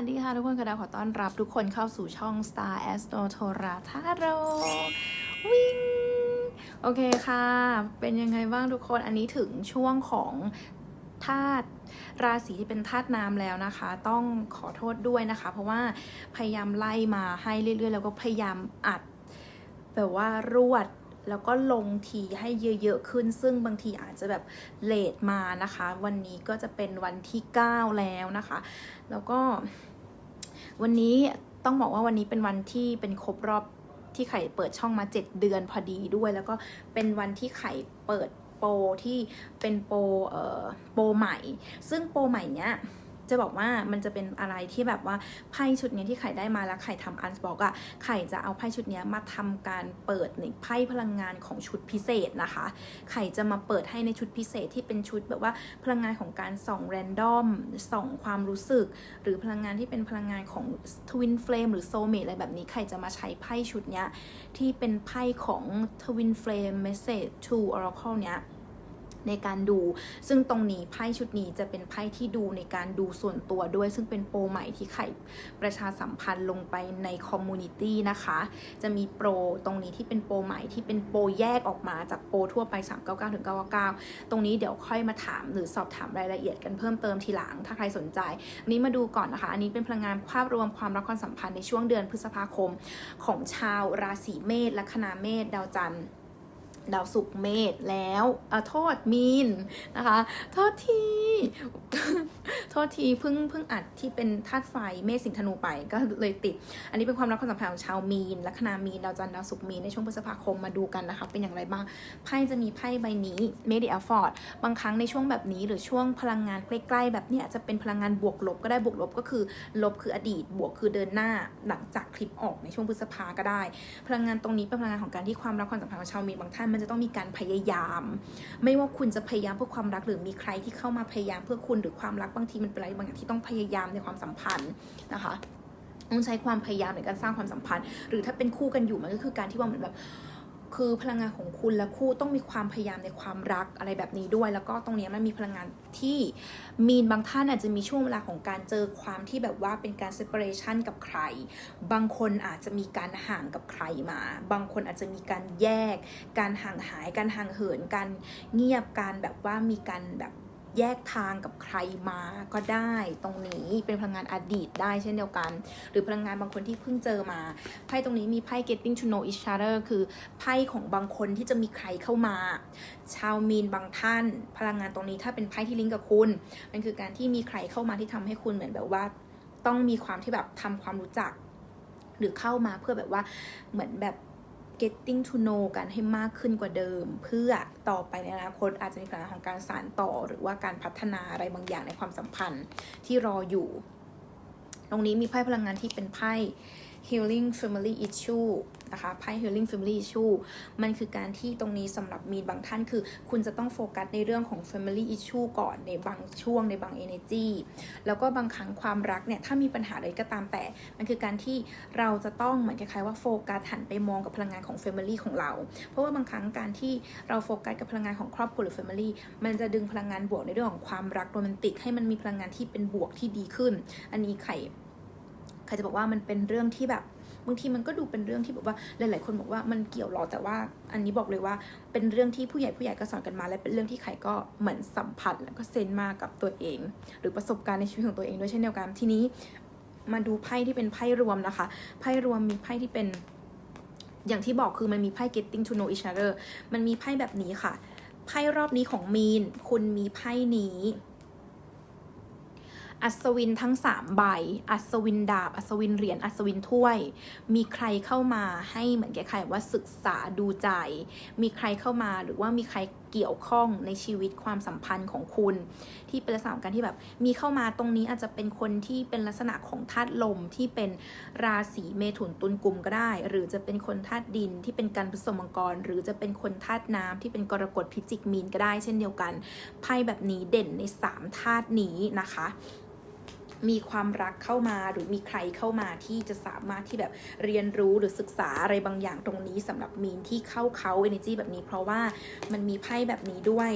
วัสดีค่ะทุกคนกระดาขอต้อนรับทุกคนเข้าสู่ช่อง Star Astro t o r a t a r o วิ่งโอเคค่ะ เป็นยังไงบ้างทุกคนอันนี้ถึงช่วงของธาตุราศีที่เป็นธาตุน้ำแล้วนะคะ ต้องขอโทษด้วยนะคะ เพราะว่าพยายามไล่มาให้เรื่อยๆ แล้วก็พยายามอัดแบบว่ารวดแล้วก็ลงทีให้เยอะๆขึ้น ซึ่งบางทีอาจจะแบบเลทมานะคะ วันนี้ก็จะเป็นวันที่ 9 แล้วนะคะ แล้วก็ วันนี้ต้องบอกว่าวันนี้เป็นวันที่เป็นครบรอบที่ไข่เปิดช่องมา 7 เดือนพอดีด้วย แล้วก็เป็นวันที่ไข่เปิดโปรที่เป็นโปรเออโปรใหม่ ซึ่งโปรใหม่เนี้ย จะบอกว่ามันจะเป็นอะไรที่แบบว่าไพ่ชุดนี้ที่ไข่ได้มาแล้วไข่ทำอันสบอกอะไข่จะเอาไพ่ชุดนี้มาทำการเปิดในไพ่พลังงานของชุดพิเศษนะคะ ไข่จะมาเปิดให้ในชุดพิเศษที่เป็นชุดแบบว่าพลังงานของการส่องแรนดอมส่องความรู้สึก หรือพลังงานที่เป็นพลังงานของทวินเฟลมหรือโซเมตอะไรแบบนี้ไข่จะมาใช้ไพ่ชุดนี้ที่เป็นไพ่ของทวินเฟลมเมสเซจทูออร์เคิลเนี้ย ในการดู ซึ่งตรงนี้ไพ่ชุดนี้จะเป็นไพ่ที่ดูในการดูส่วนตัวด้วย ซึ่งเป็นโปรใหม่ที่ไข่ประชาสัมพันธ์ลงไปในคอมมูนิตี้นะคะ จะมีโปรตรงนี้ที่เป็นโปรใหม่ที่เป็นโปรแยกออกมาจากโปรทั่วไป 399ถึง999 ตรงนี้เดี๋ยวค่อยมาถามหรือสอบถามรายละเอียดกันเพิ่มเติมทีหลัง ถ้าใครสนใจอันนี้มาดูก่อนนะคะ อันนี้เป็นพลังงานภาพรวมความรักความสัมพันธ์ในช่วงเดือนพฤษภาคม ของชาวราศีเมษและคณาเมษดาวจันทร์ ดาวศุกร์เมษแล้วออโทษมีนนะคะ โทษทีโทษทีเพิ่งเพิ่งอัดที่เป็นธาตุไฟเมษสิงห์ธนูไปก็เลยติด อันนี้เป็นความรักความสัมพันธ์ของชาวมีนและคณามีนดาวจันทร์ดาวศุกร์มีนในช่วงพฤษภาคมมาดูกันนะคะ เป็นอย่างไรบ้างไพ่จะมีไพ่ใบนี้เมดิอฟอร์ดบางครั้งในช่วงแบบนี้หรือช่วงพลังงานใกล้ ๆ แบบเนี้ยจะเป็นพลังงานบวกลบก็ได้บวกลบก็คือ ลบคืออดีต บวกคือเดินหน้าหลังจากคลิปออกในช่วงพฤษภาก็ได้ พลังงานตรงนี้เป็นพลังงานของการที่ความรักความสัมพันธ์ของชาวมีนบางท่านมันจะต้องมีการพยายาม ไม่ว่าคุณจะพยายามเพื่อความรักหรือมีใครที่เข้ามาพยายามเพื่อคุณหรือความรักบางทีมันเป็นอะไรบางอย่างที่ต้องพยายามในความสัมพันธ์นะคะต้องใช้ความพยายามในการสร้างความสัมพันธ์ หรือถ้าเป็นคู่กันอยู่มันก็คือการที่ว่าเหมือนแบบ คือพลังงานของคุณและคู่ต้องมีความพยายามในความรักอะไรแบบนี้ด้วย แล้วก็ตรงนี้มันมีพลังงานที่มีนบางท่านอาจจะมีช่วงเวลาของการเจอความที่แบบว่าเป็นการเซปเลเรชันกับใคร บางคนอาจจะมีการห่างกับใครมา บางคนอาจจะมีการแยก การห่างหาย การห่างเหิน การเงียบ การแบบว่ามีการแบบ แยกทางกับใครมาก็ได้ตรงนี้เป็นพลังงานอดีตได้เช่นเดียวกัน หรือพลังงานบางคนที่เพิ่งเจอมาไพ่ตรงนี้มีไพ่ getting to know each other คือไพ่ของบางคนที่จะมีใครเข้ามา ชาวมีนบางท่าน พลังงานตรงนี้ถ้าเป็นไพ่ที่ลิงก์กับคุณมันคือการที่มีใครเข้ามาที่ทำให้คุณเหมือนแบบว่า ต้องมีความที่แบบทำความรู้จัก หรือเข้ามาเพื่อแบบว่าเหมือนแบบ getting to know กันให้มากขึ้นกว่าเดิม เพื่อต่อไปในอนาคตอาจจะมีการของการสานต่อ หรือว่าการพัฒนาอะไรบางอย่างในความสัมพันธ์ที่รออยู่ ตรงนี้มีไพ่พลังงานที่เป็นไพ่ healing family issue นะคะไพ่ healing family issue มันคือการที่ตรงนี้สำหรับมีนบางท่านคือ คุณจะต้องโฟกัสในเรื่องของ family issue ก่อนในบางช่วงในบาง energy แล้วก็บางครั้งความรักเนี่ย ถ้ามีปัญหาอะไรก็ตามแต่ มันคือการที่เราจะต้องเหมือนคล้ายๆว่าโฟกัสหันไปมองกับพลังงานของ family ของเรา เพราะว่าบางครั้งการที่เราโฟกัสกับพลังงานของครอบครัวหรือ family มันจะดึงพลังงานบวกในเรื่องของความรักโรแมนติกให้มันมีพลังงานที่เป็นบวกที่ดีขึ้น อันนี้ไข่ ใครจะบอกว่ามันเป็นเรื่องที่แบบบางทีมันก็ดูเป็นเรื่องที่แบบว่าหลาย ๆ คนบอกว่ามันเกี่ยวหรอแต่ว่า อันนี้บอกเลยว่าเป็นเรื่องที่ผู้ใหญ่ผู้ใหญ่ก็สอนกันมา และเป็นเรื่องที่ใครก็เหมือนสัมผัสแล้วก็เซนมากับตัวเอง หรือประสบการณ์ในชีวิตของตัวเองด้วยเช่นเดียวกันทีนี้มาดูไพ่ที่เป็นไพ่รวมนะคะ ไพ่รวมมีไพ่ที่เป็น อย่างที่บอกคือมันมีไพ่ getting to know each other มันมีไพ่แบบนี้ค่ะ ไพ่รอบนี้ของมีน คุณมีไพ่นี้ อัศวินทั้งสามใบ อัศวินดาบ อัศวินเหรียญ อัศวินถ้วย มีใครเข้ามาให้เหมือนแกใครว่าศึกษาดูใจ มีใครเข้ามาหรือว่ามีใครเกี่ยวข้องในชีวิตความสัมพันธ์ของคุณ ที่เป็นลักษณะการที่แบบ มีเข้ามาตรงนี้อาจจะเป็นคนที่เป็นลักษณะของธาตุลมที่เป็นราศีเมถุนตุลกุมก็ได้ หรือจะเป็นคนธาตุดินที่เป็นการผสมมังกร หรือจะเป็นคนธาตุน้ำที่เป็นกรกฎพิจิกมีนก็ได้ เช่นเดียวกันไพ่แบบนี้เด่นในสามธาตุนี้นะคะ มีความรักเข้ามาหรือมีใครเข้ามาที่จะสามารถที่แบบเรียนรู้หรือศึกษาอะไรบางอย่างตรงนี้สำหรับมีนที่เข้าเขา energy แบบนี้ เพราะว่ามันมีไพ่แบบนี้ด้วย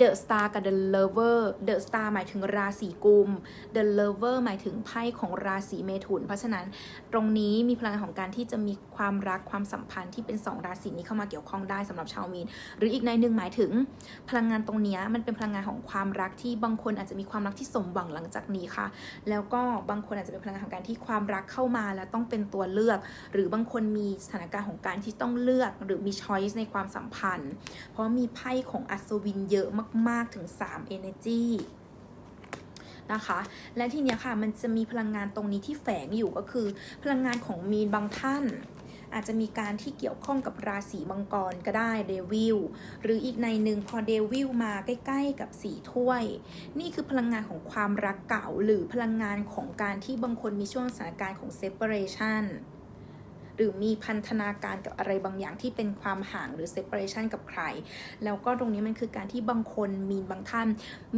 The Star กับ The Lover The Star หมายถึงราศีกุม The Lover หมายถึงไพ่ของราศีเมถุน เพราะฉะนั้นตรงนี้มีพลังงานของการที่จะมีความรักความสัมพันธ์ที่เป็นสองราศีนี้เข้ามาเกี่ยวข้องได้สำหรับชาวมีน หรืออีกในหนึ่งหมายถึง พลังงานตรงนี้มันเป็นพลังงานของความรักที่บางคนอาจจะมีความรักที่สมหวังหลังจากนี้ค่ะ แล้วก็บางคนอาจจะเป็นพลังงานของการที่ความรักเข้ามาแล้วต้องเป็นตัวเลือก หรือบางคนมีสถานการณ์ของการที่ต้องเลือกหรือมีช้อยส์ในความสัมพันธ์ เพราะมีไพ่ของอัศวินเยอะมาก ๆ ถึง 3 energy นะคะ และทีเนี้ยค่ะ มันจะมีพลังงานตรงนี้ที่แฝงอยู่ก็คือ พลังงานของมีนบางท่าน อาจจะมีการที่เกี่ยวข้องกับราศีมังกรก็ได้เดวิลหรืออีกในหนึ่งพอเดวิลมาใกล้ ๆ กับสีถ้วย นี่คือพลังงานของความรักเก่า หรือพลังงานของการที่บางคนมีช่วงสถานการณ์ของ separation หรือมีพันธนาการกับอะไรบางอย่างที่เป็นความห่างหรือ separation กับใคร แล้วก็ตรงนี้มันคือการที่บางคนมีบางท่าน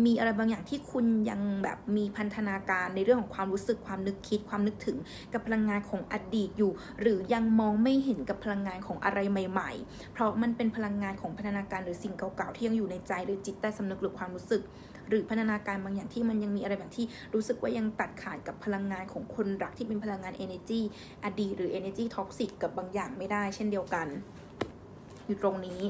มีอะไรบางอย่างที่คุณยังแบบมีพันธนาการในเรื่องของความรู้สึกความนึกคิดความนึกถึงกับพลังงานของอดีตอยู่ หรือยังมองไม่เห็นกับพลังงานของอะไรใหม่ ๆ เพราะมันเป็นพลังงานของพันธนาการหรือสิ่งเก่าๆที่ยังอยู่ในใจหรือจิตใต้สำนึกหรือความรู้สึก หรือพัฒนาการบางอย่างที่มันยังมีอะไรแบบที่รู้สึกว่ายังตัดขาดกับพลังงานของคนรักที่เป็นพลังงาน energy อดีตหรือ energy toxic กับบางอย่างไม่ได้เช่นเดียวกันอยู่ตรงนี้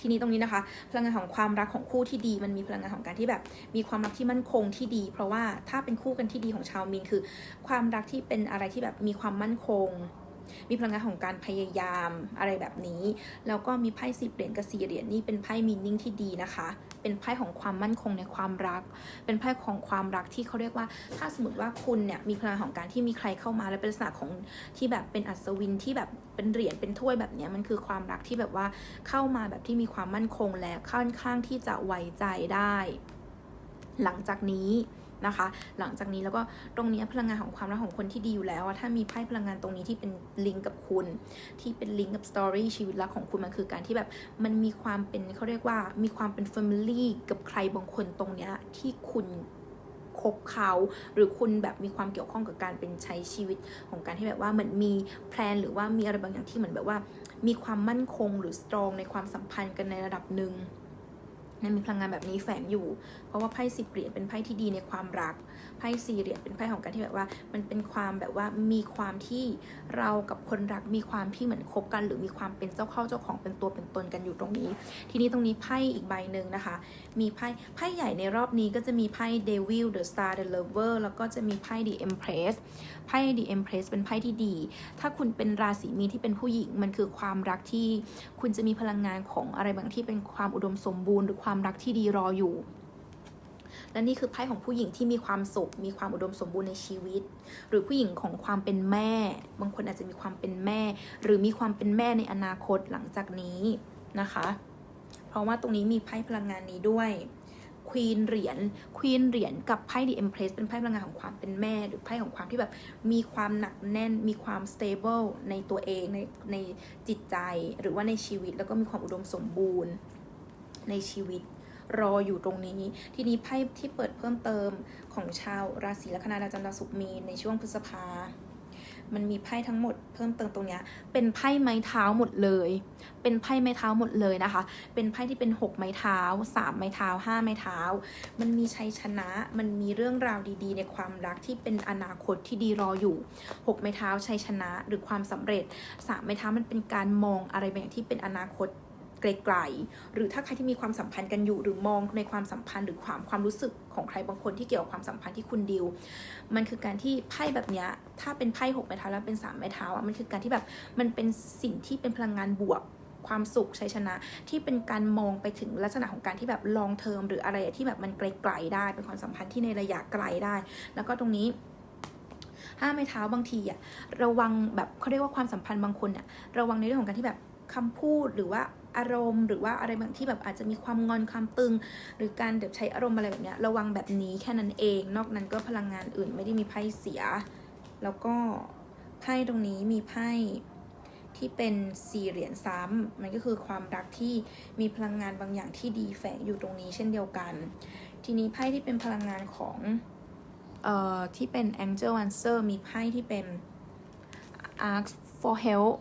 ทีนี้ตรงนี้นะคะ พลังงานของความรักของคู่ที่ดี มันมีพลังงานของการที่แบบ มีความรักที่มั่นคงที่ดี เพราะว่าถ้าเป็นคู่กันที่ดีของชาวมีนคือ ความรักที่เป็นอะไรที่แบบมีความมั่นคง มีพลังงานของการพยายามอะไรแบบนี้ แล้วก็มีไพ่สิบเหรียญกับสี่เหรียญนี่เป็นไพ่มีนิ่งที่ดีนะคะ เป็นไพ่ของความมั่นคงในความรัก เป็นไพ่ของความรักที่เขาเรียกว่า ถ้าสมมติว่าคุณเนี่ยมีพลังของการที่มีใครเข้ามาและเป็นลักษณะของที่แบบเป็นอัศวินที่แบบเป็นเหรียญเป็นถ้วยแบบนี้มันคือความรักที่แบบว่าเข้ามาแบบที่มีความมั่นคงและค่อนข้างที่จะไว้ใจได้ หลังจากนี้ นะคะ หลังจากนี้แล้วก็ตรงนี้พลังงานของความรักของคนที่ดีอยู่แล้วถ้ามีไพ่พลังงานตรงนี้ที่เป็นลิงก์กับคุณ ที่เป็นลิงก์กับสตอรี่ชีวิตรักของคุณมันคือการที่แบบมันมีความเป็นเขาเรียกว่ามีความเป็น Family กับใครบางคนตรงเนี้ยที่คุณคบเขาหรือคุณแบบมีความเกี่ยวข้องกับการเป็นใช้ชีวิตของการที่แบบว่าเหมือนมีแพลนหรือว่ามีอะไรบางอย่างที่เหมือนแบบว่า มีความมั่นคงหรือสตรองในความสัมพันธ์กันในระดับหนึ่ง มีพลังงานแบบนี้แฝงอยู่ เพราะว่าไพ่สิบเหรียญเป็นไพ่ที่ดีในความรัก ไพ่สี่เหรียญเป็นไพ่ของการที่แบบว่า มันเป็นความแบบว่ามีความที่เรากับคนรักมีความที่เหมือนคบกัน หรือมีความเป็นเจ้าเข้าเจ้าของเป็นตัวเป็นตนกันอยู่ตรงนี้ ทีนี้ตรงนี้ไพ่อีกใบหนึ่งนะคะ มีไพ่ไพ่ใหญ่ในรอบนี้ก็จะมีไพ่ Devil The Star The Lover แล้วก็จะมีไพ่ The Empress ไพ่ The Empress เป็นไพ่ที่ดี ถ้าคุณเป็นราศีมีที่เป็นผู้หญิงมันคือความรักที่คุณจะมีพลังงานของอะไรบางที่เป็นความอุดมสมบูรณ์หรือความความรักที่ดีรออยู่ และนี่คือไพ่ของผู้หญิงที่มีความสุข มีความอุดมสมบูรณ์ในชีวิต หรือผู้หญิงของความเป็นแม่ บางคนอาจจะมีความเป็นแม่ หรือมีความเป็นแม่ในอนาคตหลังจากนี้นะคะ เพราะว่าตรงนี้มีไพ่พลังงานนี้ด้วยควีนเหรียญควีนเหรียญกับไพ่ดีเอ็มเพรสเป็นไพ่พลังงานของความเป็นแม่ หรือไพ่ของความที่แบบมีความหนักแน่น มีความสเตเบิลในตัวเองในในจิตใจ หรือว่าในชีวิตแล้วก็มีความอุดมสมบูรณ์ ในชีวิต รออยู่ตรงนี้ ทีนี้ไพ่ที่เปิดเพิ่มเติมของชาวราศีลัคนาดาวจันทร์ดาวศุกร์มีในช่วงพฤษภามันมีไพ่ทั้งหมดเพิ่มเติมตรงเนี้ยเป็นไพ่ไม้เท้าหมดเลย เป็นไพ่ไม้เท้าหมดเลยนะคะ เป็นไพ่ที่เป็นหกไม้เท้าสามไม้เท้าห้าไม้เท้า มันมีชัยชนะ มันมีเรื่องราวดีๆ ในความรักที่เป็นอนาคตที่ดีรออยู่หกไม้เท้าชัยชนะหรือความสำเร็จสามไม้เท้ามันเป็นการมองอะไรบางอย่างที่เป็นอนาคต ไกลๆ หรือถ้าใครที่มีความสัมพันธ์กันอยู่หรือมองในความสัมพันธ์หรือความความรู้สึกของใครบางคนที่เกี่ยวกับความสัมพันธ์ที่คุณดิว มันคือการที่ไพ่แบบนี้ถ้าเป็นไพ่หกไม้เท้าแล้วเป็นสามไม้เท้าอะมันคือการที่แบบมันเป็นสิ่งที่เป็นพลังงานบวกความสุขชัยชนะที่เป็นการมองไปถึงลักษณะของการที่แบบลองเทอมหรืออะไรที่แบบมันไกลๆได้ เป็นความสัมพันธ์ที่ในระยะไกลได้ แล้วก็ตรงนี้ห้าไม้เท้าบางทีอะระวังแบบเขาเรียกว่าความสัมพันธ์บางคนอะระวังในเรื่องของการที่แบบคำพูดหรือว่า อารมณ์ หรือว่าอะไรบางที่แบบอาจจะมีความงอนความตึง หรือการแบบใช้อารมณ์อะไรแบบเนี้ยระวังแบบนี้แค่นั้นเอง นอกนั้นก็พลังงานอื่นไม่ได้มีไพ่เสีย แล้วก็ไพ่ตรงนี้มีไพ่ที่เป็นสี่เหรียญซ้ำมันก็คือความรักที่มีพลังงานบางอย่างที่ดีแฝงอยู่ตรงนี้เช่นเดียวกัน ทีนี้ไพ่ที่เป็นพลังงานของเอ่อที่เป็น Angel Answer มีไพ่ที่เป็น Ask for help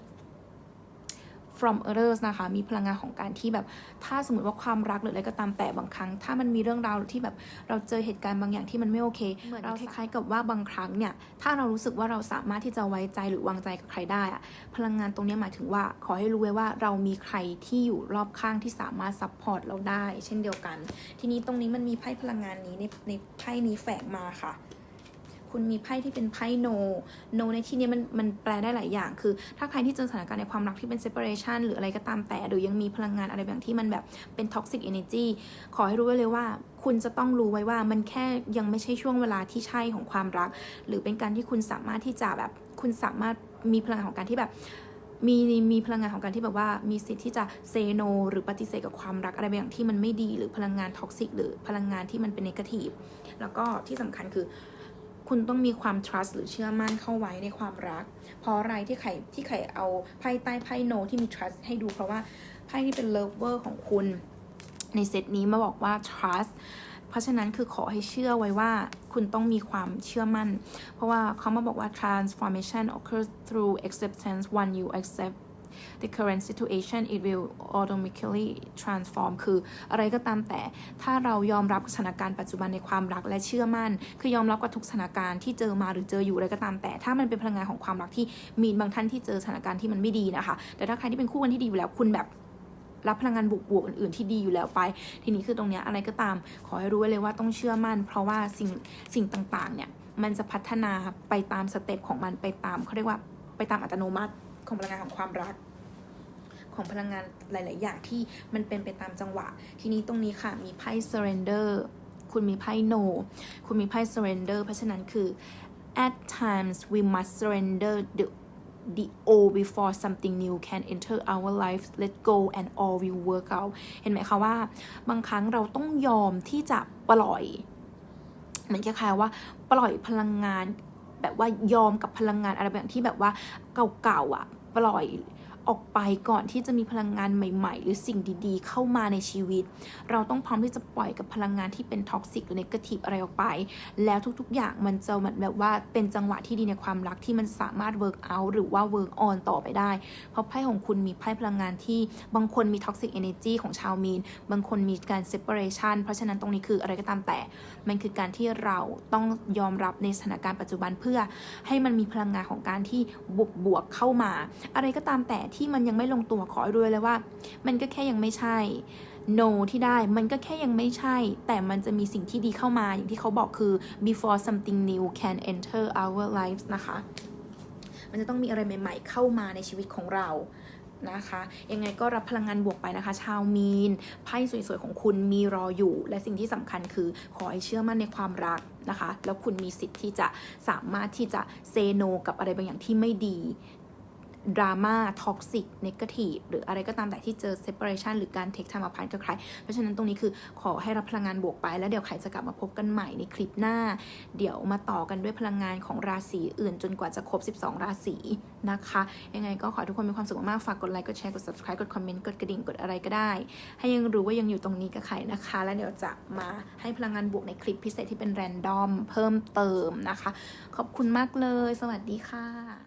from others นะคะ มีพลังงานของการที่แบบ ถ้าสมมติว่าความรักหรืออะไรก็ตามแต่บางครั้ง ถ้ามันมีเรื่องราวที่แบบเราเจอเหตุการณ์บางอย่างที่มันไม่โอเคเหมือนเราคล้ายๆกับว่าบางครั้งเนี่ย ถ้าเรารู้สึกว่าเราสามารถที่จะไว้ใจหรือวางใจกับใครได้อะพลังงานตรงเนี้ยหมายถึงว่า ขอให้รู้ไว้ว่าเรามีใครที่อยู่รอบข้างที่สามารถซัพพอร์ตเราได้ เช่นเดียวกัน ทีนี้ตรงนี้มันมีไพ่พลังงานนี้ในในไพ่นี้แฝงมาค่ะ คุณมีไพ่ที่เป็นไพ่โนโนในที่นี้มันมันแปลได้หลายอย่าง คือ ถ้าใครที่เจอสถานการณ์ในความรักที่เป็น separation หรืออะไรก็ตามแต่ หรือยังมีพลังงานอะไรบางที่มันแบบเป็น toxic energy ขอให้รู้ไว้เลยว่า คุณจะต้องรู้ไว้ว่ามันแค่ยังไม่ใช่ช่วงเวลาที่ใช่ของความรัก หรือเป็นการที่คุณสามารถที่จะแบบคุณสามารถมีพลังงานของการที่แบบมีมีพลังงานของการที่แบบว่ามีสิทธิ์ที่จะเซโนหรือปฏิเสธกับความรักอะไรบางอย่างที่มันไม่ดีหรือพลังงานท็อกซิกหรือพลังงานที่มันเป็นนกาทีฟแล้วก็ที่สำคัญคือ คุณต้องมีความ trust หรือเชื่อมั่นเข้าไว้ในความรัก เพราะอะไรที่ไข่ที่ไข่เอาไพ่ใต้ไพ่โนที่มี trust ให้ดูเพราะว่าไพ่ที่เป็น lover ของคุณ ในเซตนี้มาบอกว่า trust เพราะฉะนั้นคือขอให้เชื่อไว้ว่าคุณต้องมีความเชื่อมั่น เพราะว่าเขามาบอกว่า transformation occurs through acceptance when you accept the current situation it will automatically transform คืออะไรก็ตามแต่ถ้าเรายอมรับสถานการณ์ปัจจุบันในความรักและเชื่อมั่น คือยอมรับกับทุกสถานการณ์ที่เจอมาหรือเจออยู่อะไรก็ตามแต่ ถ้ามันเป็นพลังงานของความรักที่มีบางท่านที่เจอสถานการณ์ที่มันไม่ดีนะคะ แต่ถ้าใครที่เป็นคู่กันที่ดีอยู่แล้วคุณแบบรับพลังงานบวกๆอื่นๆที่ดีอยู่แล้วไป ทีนี้คือตรงนี้อะไรก็ตาม ขอให้รู้ไว้เลยว่าต้องเชื่อมั่น เพราะว่าสิ่งสิ่งต่างๆ เนี่ย มันจะพัฒนาไปตามสเต็ปของมันไปตามเขาเรียกว่าไปตามอัตโนมัติของพลังงานของความรัก ของพลังงานหลาย ๆ อย่างที่มันเป็นไปตามจังหวะ ทีนี้ตรงนี้ค่ะมีไพ่ surrender คุณมีไพ่ no คุณมีไพ่ surrender เพราะฉะนั้นคือ at times we must surrender the the old before something new can enter our life let go and all will work out เห็นไหมคะว่า บางครั้งเราต้องยอมที่จะปล่อยเหมือนคล้ายๆว่าปล่อยพลังงาน แบบว่ายอมกับพลังงานอะไรแบบที่แบบว่าเก่าๆอะ ปล่อย ออกไปก่อนที่จะมีพลังงานใหม่ ๆ หรือสิ่งดีๆ เข้ามาในชีวิต เราต้องพร้อมที่จะปล่อยกับพลังงานที่เป็นท็อกซิกหรือเนกาทีฟอะไรออกไป แล้วทุกๆ อย่างมันจะเหมือนแบบว่าเป็นจังหวะที่ดีในความรักที่มันสามารถ work out หรือว่า work on ต่อไปได้ เพราะไพ่ของคุณมีไพ่พลังงานที่บางคนมี toxic energy ของชาวมีน บางคนมีการ separation เพราะฉะนั้นตรงนี้คืออะไรก็ตามแต่ มันคือการที่เราต้องยอมรับในสถานการณ์ปัจจุบันเพื่อ ให้มันมีพลังงานของการที่บวกบวกๆเข้ามา อะไรก็ตามแต่ที่มันยังไม่ลงตัวขอให้รู้เลยว่า มันก็แค่ยังไม่ใช่ no ที่ได้มันก็แค่ยังไม่ใช่ แต่มันจะมีสิ่งที่ดีเข้ามาอย่างที่เขาบอกคือ before something new can enter our lives นะคะ มันจะต้องมีอะไรใหม่ ๆ เข้ามาในชีวิตของเรานะคะยังไงก็รับพลังงานบวกไปนะคะ ชาวมีนไพ่สวยๆของคุณมีรออยู่ และสิ่งที่สำคัญคือขอให้เชื่อมั่นในความรักนะคะ แล้วคุณมีสิทธิ์ที่จะสามารถที่จะเซโน กับอะไรบางอย่างที่ไม่ดี ดราม่าท็อกซิกเนกาทีฟหรืออะไรก็ตามแต่ที่เจอเซ p a r a t i o n หรือการเทค time apart กับใคร เพราะฉะนั้นตรงนี้คือขอให้รับพลังงานบวกไปแล้วเดี๋ยวใครจะกลับมาพบกันใหม่ในคลิปหน้า เดี๋ยวมาต่อกันด้วยพลังงานของราศีอื่นจนกว่าจะครบ 12 ราศีนะคะ ยังไงก็ขอทุกคนมีความสุขมากฝากกดไลค์กดแชร์กด subscribe กดคอมเมนต์กดกระดิ่งกดอะไรก็ได้ ให้ยังรู้ว่ายังอยู่ตรงนี้กับใครนะคะ แล้วเดี๋ยวจะมาให้พลังงานบวกในคลิปพิเศษที่เป็นแรนดอมเพิ่มเติมนะคะ ขอบคุณมากเลย สวัสดีค่ะ